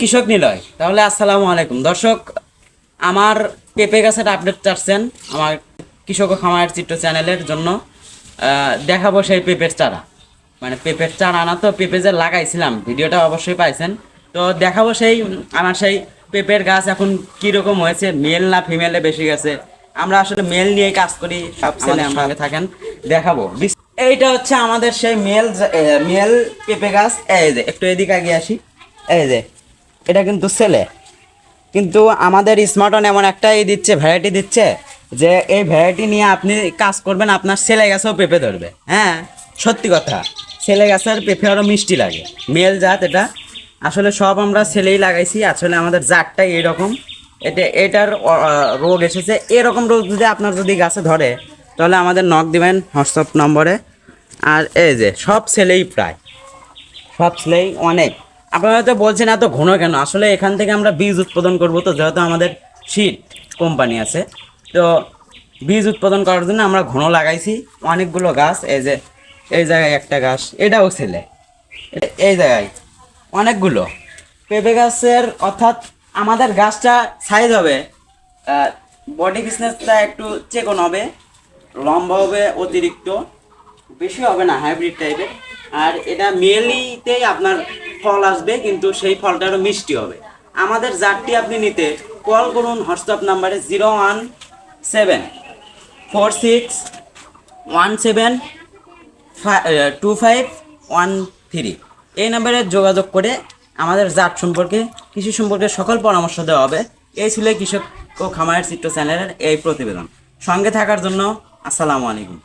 কৃষক নিলয় তাহলে আসসালামু আলাইকুম। দর্শক আমার পেঁপে গাছের আপডেট চাচ্ছেন আমার কৃষক ও খামার চিত্র চ্যানেলের জন্য দেখাবো সেই পেঁপের চারা। মানে পেঁপের চারা না তো পেঁপে যে লাগাইছিলাম ভিডিওটা অবশ্যই পাইছেন। তো দেখাবো সেই আমার সেই পেঁপের গাছ এখন কীরকম হয়েছে মেল না ফিমেলে বেশি গেছে। আমরা আসলে মেল নিয়ে কাজ করি সব ছেলে সঙ্গে থাকেন দেখাবো। এইটা হচ্ছে আমাদের সেই মেল মেল পেঁপে গাছ। এই যে একটু এদিকে আগে আসি। এই যে এটা কিন্তু ছেলে। কিন্তু আমাদের স্মার্টন এমন একটাই দিচ্ছে ভ্যারাইটি দিচ্ছে যে এই ভ্যারাইটি নিয়ে আপনি কাজ করবেন, আপনার ছেলে গাছেও পেঁপে ধরবে। হ্যাঁ সত্যি কথা। ছেলে গাছের পেঁপে আরও মিষ্টি লাগে। মেল জাত এটা। আসলে সব আমরা ছেলেই লাগাইছি, আসলে আমাদের জাতটাই এরকম। এটা এটার রোগ এসেছে। এরকম রোগ যদি আপনার যদি গাছে ধরে, তাহলে আমাদের নক দিবেন হোয়াটসঅ্যাপ নম্বরে। আর এই যে, সব ছেলেই প্রায়। সব ছেলেই অনেক। আপনারা হয়তো বলছেন এত ঘন কেন? আসলে এখান থেকে আমরা বীজ উৎপাদন করব তো, যেহেতু আমাদের সিড কোম্পানি আছে। তো বীজ উৎপাদন করার জন্য আমরা ঘন লাগাইছি। অনেকগুলো গাছ, এই যে, এই জায়গায় একটা গাছ, এটাও ছেলে। এই জায়গায় অনেকগুলো। পেঁপে গাছের অর্থাৎ আমাদের গাছটা সাইজ হবে বডি বিজনেসটা একটু চেকন হবে, লম্বা হবে অতিরিক্ত, বেশি হবে না হাইব্রিড টাইপের আর এটা মেলিতেই আপনার ফল আসবে, কিন্তু সেই ফলটা আরও মিষ্টি হবে। আমাদের জাতটি আপনি নিতে কল করুন হোয়াটসঅ্যাপ নাম্বারে zero one seven, four six, one seven two five, one three. এই নাম্বারে যোগাযোগ করে আমাদের জাত সম্পর্কে, কৃষি সম্পর্কে সকল পরামর্শ দেওয়া হবে। এই ছিল কৃষক ও খামারের চিত্র চ্যানেলের এই প্রতিবেদন। সঙ্গে থাকার জন্য আসসালামু আলাইকুম।